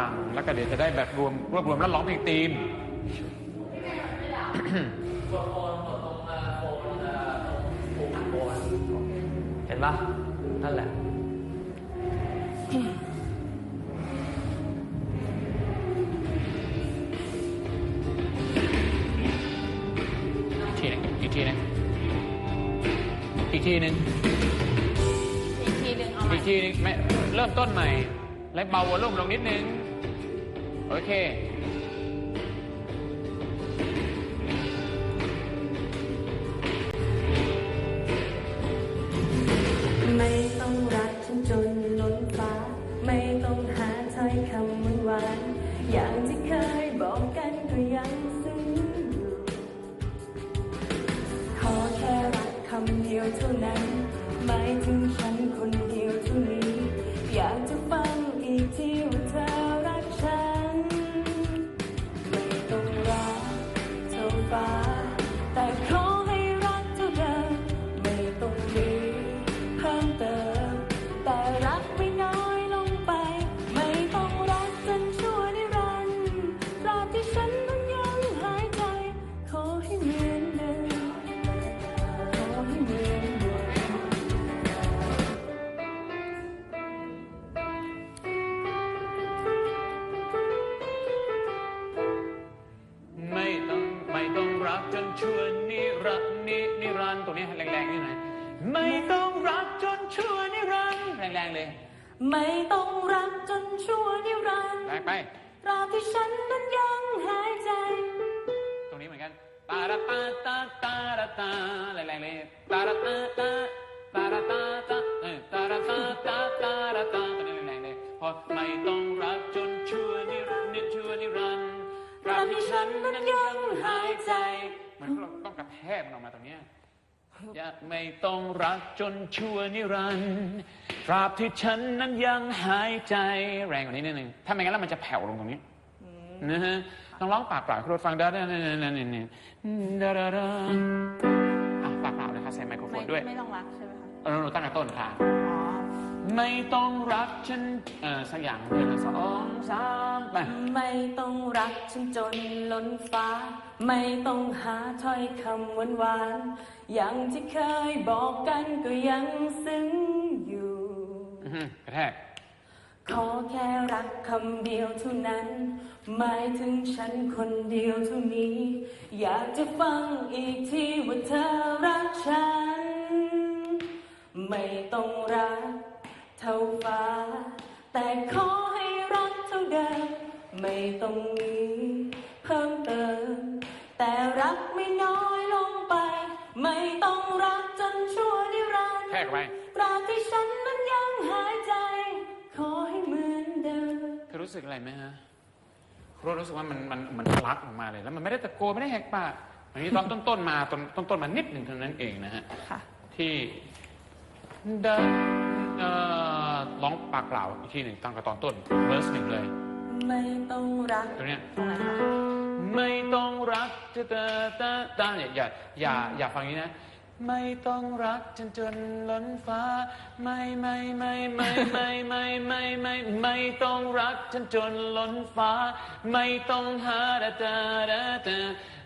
ฟังแล้วก็เดี๋ยวจะได้แบบรวมรวบรวมแล้วร้องเพลงธีมเห็นปะนั่นแหละทีหนึงอีกทีหนึงอีกทีหนึงอีกทีหนึ่งเอาใหม่อีกทีหนึงไม่เริ่มต้นใหม่ และเบาวอลลุ่มลงนิดนึง โอเค ไม่ต้องรักฉันจนล้นฟ้า ไม่ต้องหาถ้อยคำหวานอย่างที่เคยบอกกันก็ยังซึ้งอยู่ขอแค่รักคำเดียวเท่านั้นหมายถึง ตรงนี้แรงๆนี่หน่อยไม่ต้องรักจนชั่วนิรันดร์แรงๆเลย ไม่ต้องรักจนชั่วนิรันดร์แรงไปตราบที่ฉันนั้นยังหายใจ ตรงนี้เหมือนกันตาราตาตาตาราตาแรงๆเลยตาราตาตาตาราตาตาเออตาราตาตาตาราตาตรงนี้แรงๆเลยพอไม่ต้องรักจนชั่วนิรันดร์นิชั่วนิรันดร์ตราบที่ฉันนั้นยังหายใจเหมันเราต้องกระแทกมันออกมาตรงเนี้ย อยากไม่ต้องรักจนชั่วนิรันดร์ตราบที่ฉันนั้นยังหายใจแรงกว่านี้นิดนึงถ้าไม่งั้นแล้วมันจะแผ่วลงตรงนี้นะฮะต้องร้องปากเปล่าคุณรถฟังได้ได้ได้ได้ได้ดาดาดาปากเปล่าเลยครัใส่ไมโครโฟนด้วย ไม่ต้องรักใช่ไหมคะเออตั้งแต่ต้นค่ะ ไม่ต้องรักฉันเออสักอย่างเดือนสองสามไปไม่ต้องรักฉันจนล้นฟ้า ไม่ต้องหาถ้อยคำหวานหวานๆอย่างที่เคยบอกกันก็ยังซึ้งอยู่อื้อหือกระแทก ขอแค่รักคำเดียวเท่านั้น หมายถึงฉันคนเดียวเท่านี้ อยากจะฟังอีกทีว่าเธอรักฉัน ไม่ต้องรัก เท่าฟ้า แต่ขอให้รักเท่าเดิม ไม่ต้องมีเพิ่มเติม แต่รักไม่น้อยลงไป ไม่ต้องรักจนชั่วนิรันดร์แทกไปตราบที่ฉันนั้นยังหายใจ ขอให้เหมือนเดิมเธอรู้สึกอะไรไหมฮะคุณรถรู้สึกว่ามันมันมันทะลักออกมาเลย แล้วมันไม่ได้ตะโกนไม่ได้แหกปากอันนี้ตอนต้นๆมาต้นต้นต้นมานิดหนึ่งเท่านั้นเองนะฮะค่ะที่เดินเอ่อ ร้องปากเปล่าอีกทีหนึ่งตั้งแต่ตอนต้นเวอร์สหนึ่งเลย ไม่ต้องรักตรงเนี้ยตรงไหนคะไม่ต้องรักจะตาตาตาเนี่ยอย่าอย่าอย่าฟังอย่างนี้นะ ไม่ต้องรักจนจนล้นฟ้า ไม่ไม่ไม่ไม่ไม่ไม่ไม่ไม่ไม่ต้องรักจนจนล้นฟ้า ไม่ต้องหาดาดาดาดา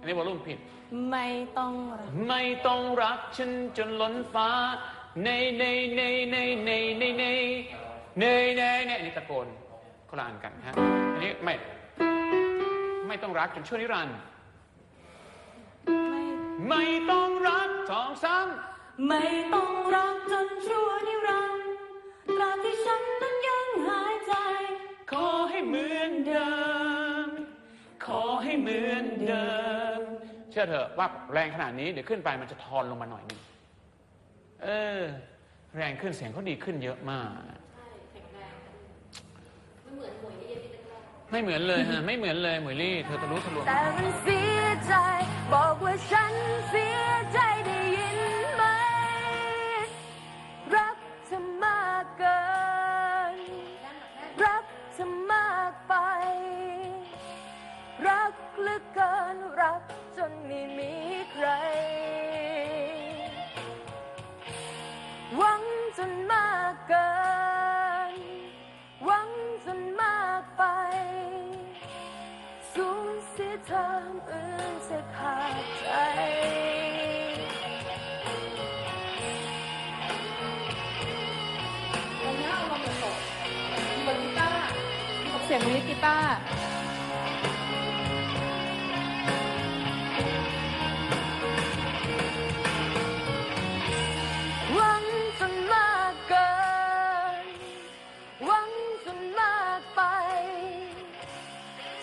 อันนี้วอลลุ่มผิด ไม่ต้องรัก ไม่ต้องรักฉันจนล้นฟ้า ในในในในในในในในในในอันนี้ตะโกนคนละอันกันฮะ อันนี้ไม่ ไม่ต้องรักจนชั่วนิรันดร์ไม่ไม่ต้องรักสองสามไม่ต้องรักจนชั่วนิรันดร์ตราบที่ฉันนั้นยังหายใจ ขอให้เหมือนเดิม ขอให้เหมือนเดิม เชื่อเถอะว่าแรงขนาดนี้เดี๋ยวขึ้นไปมันจะทอนลงมาหน่อยหนึงเออ แรงขึ้นเสียงเขาดีขึ้นเยอะมาก ไม่เหมือนเลยฮะ ไม่เหมือนเลยหมวยลี่ เธอทะลุทะลวงแต่มันเสียใจ บอกว่าฉันเสียใจ สียงลิกีตาร์หวังจนมากเกิน หวังจนมากไป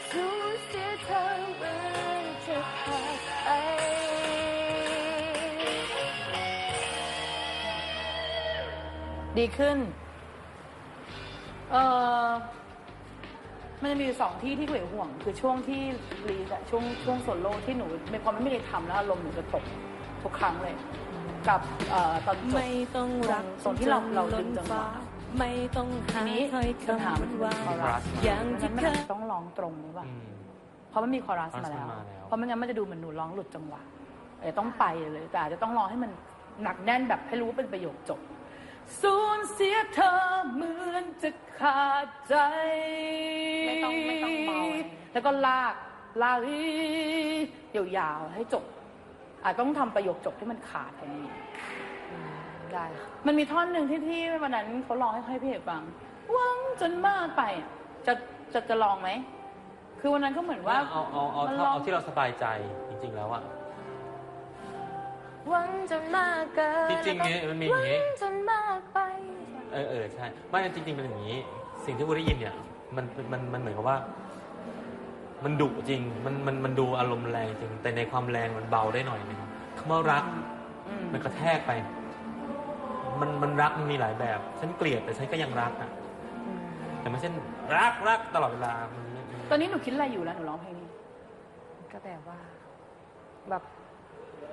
สูญเสียเธอเหมือนจะขาดใจดีขึ้น เออ มันจะมีอยู่สองที่ที่หวยห่วง คือช่วงที่รีสอะช่วงช่วงโซโล่ที่หนูไม่พอไม่มีใครทำแล้วอารมณ์หนูจะตกทุกครั้งเลย กับเอ่อตอนจบไม่ต้องรักตรงที่เราเราดึงจังหวะไม่ต้องหาทีนี้ถ้อยปัญหาคำมันคือว่าคอรัสอย่างเพราะฉะที่นั้นมันเคอาจยจะต้องร้องตรงหรือเปล่าอืมเพราะมันมีคอรัสคอรัสมาแล้วมาแล้ว เพราะไม่งั้นมันจะดูเหมือนหนูร้องหลุดจังหวะเออต้องไปเลยแต่อาจจะต้องร้องให้มันหนักแน่นแบบให้รู้ว่าเป็นประโยคจบ สูญเสียเธอเหมือนจะขาดใจ ไม่ต้องไม่ต้องเบาเลย แล้วก็ลากลากยาวๆให้จบ อาจต้องทำประโยคจบที่มันขาดกว่านี้ ได้ค่ะมันมีท่อนหนึ่งที่ที่วันนั้นเขาร้องให้ให้พี่เอกฟังหวังจนมากไปอะจะจะจะลองไหม คือวันนั้นก็เหมือนว่าเอาเอาเอามันเอาร้อง เอาที่เราสบายใจจริงๆแล้วอะ หวังจนมากเกินจริงๆเนี่ยมันมีอย่างนี้หวังจนมากไป เออเออใช่ไม่จริงๆเป็นอย่างนี้ สิ่งที่กูได้ยินเนี่ย มันมันมันเหมือนกับว่า มันดุจริง มันมันมันดูอารมณ์แรงจริง แต่ในความแรงมันเบาได้หน่อยนึงคำว่ารัก อืมมันกระแทกไป มันมันรักมันมีหลายแบบ ฉันเกลียดแต่ฉันก็ยังรักอะแต่ไม่ใช่รักรักตลอดเวลา มันไม่มันตอนนี้หนูคิดอะไรอยู่แล้วหนูร้องเพลงนี้ ก็แบบว่า แบบ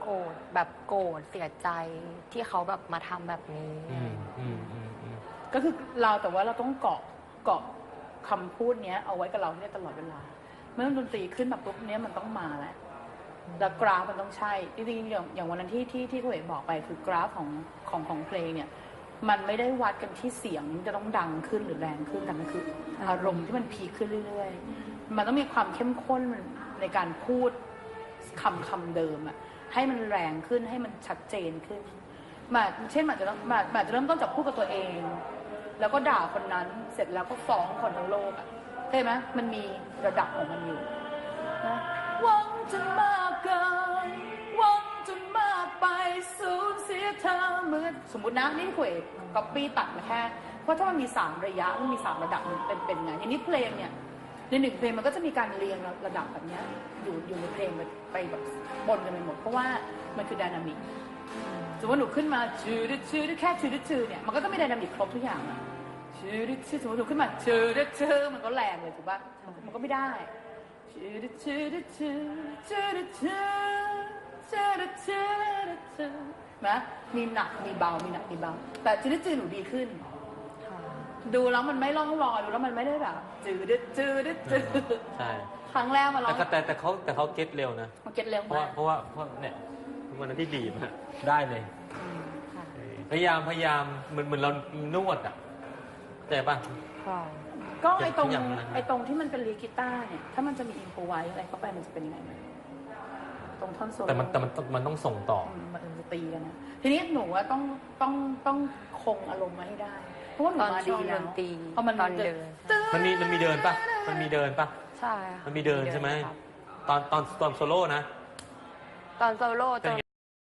โกรธแบบโกรธเสียใจที่เขาแบบมาทำแบบนี้ อืมอืมอืมอืมก็คือเราแต่ว่าเราต้องเกาะเกาะคำพูดเนี้ยเอาไว้กับเราได้ตลอดเวลา เมื่อดนตรีขึ้นแบบปุ๊บเนี้ยมันต้องมาแล้วแล้วกราฟมันต้องใช่จริงๆอย่างอย่างวันนั้นที่ที่ที่คุณเอกบอกไปคือกราฟของของของเพลงเนี่ย มันไม่ได้วัดกันที่เสียงจะต้องดังขึ้นหรือแรงขึ้นแต่มันคืออารมณ์ที่มันพีคขึ้นเรื่อยๆ มันต้องมีความเข้มข้นในการพูดคำคำเดิมอะ ให้มันแรงขึ้นให้มันชัดเจนขึ้นมาเช่นมันจะมามาจะเริ่มต้นจากพูดกับตัวเอง แล้วก็ด่าคนนั้นเสร็จแล้วก็ฟ้องคนทั้งโลกอะใช่ไหมมันมีระดับของมันอยู่นะหวังจนมากเกินหวังจนมากไปสูญเสียเธอเมือสมมตินะนี่คุยก๊อปปี้ตัดมาแค่เพราะถ้ามันมีสามระยะมันมีสามระดับมันเป็นเป็นไงทีนี้เพลงเนี่ย ในหนึ่งเพลงมันก็จะมีการเรียงระดับแบบนี้อยู่อยู่ในเพลงไปแบบบนกันไปหมด เพราะว่ามันคือไดนามิกสมมติว่าหนูขึ้นมาชื่อดชื่อดแค่ชื่อดชื่อเนี่ยมันก็ต้องมีไดนามิกครบทุกอย่างอะชื่อดชื่อสมมติหนูขึ้นมาชื่อดชื่อมันก็แรงเลยถูกปะมันก็ไม่ได้ชื่อดชื่อดชื่อชื่อดชื่อชื่อดชื่อชื่อนะมีหนักมีเบามีหนักมีเบาแต่ชื่อดชื่อหนูดีขึ้น ดูแล้วมันไม่ล่องลอยดูแล้วมันไม่ได้แบบจืดดจืดดจืดใช่ครั้งแรกมาร้อแต่งก็แต่แต่เขาแต่เขาเก็ตเร็วนะมันเก็ตเร็วเพราะมาว่าก เพราะว่าเพราะเนี่ยวันนั้นที่ดีมอะได้เลยเออพยายามพยายามเหมือนเหมือนเรานวดอะเข้าใจป่ะ ค่ะก็ไอ้ตรงทุกอย่างมันไอ้ตรงที่มันเป็นลีดกีตาร์เนี่ย ถ้ามันจะมีอินโฟไว้อะไรเข้าไปมันจะเป็นยังไงไหมตรงท่อนโซโล่แต่มันแต่มันมันต้องส่งต่อ อืมมันจะตีกันนะทีนี้หนูว่าต้องต้องต้องคงอารมณ์มาให้ได้เพราะว่าหนูตอนมาช่ดีวงแล้ดวนตรีพอมันตอนเดินมันมีมันมีเดินป่ะมันมีเดินป่ะใช่ค่ะมันมีเดินใช่ไหมครับตอนตอนตอนโซโล่นะ ตอนโซโล่เป็นจะไง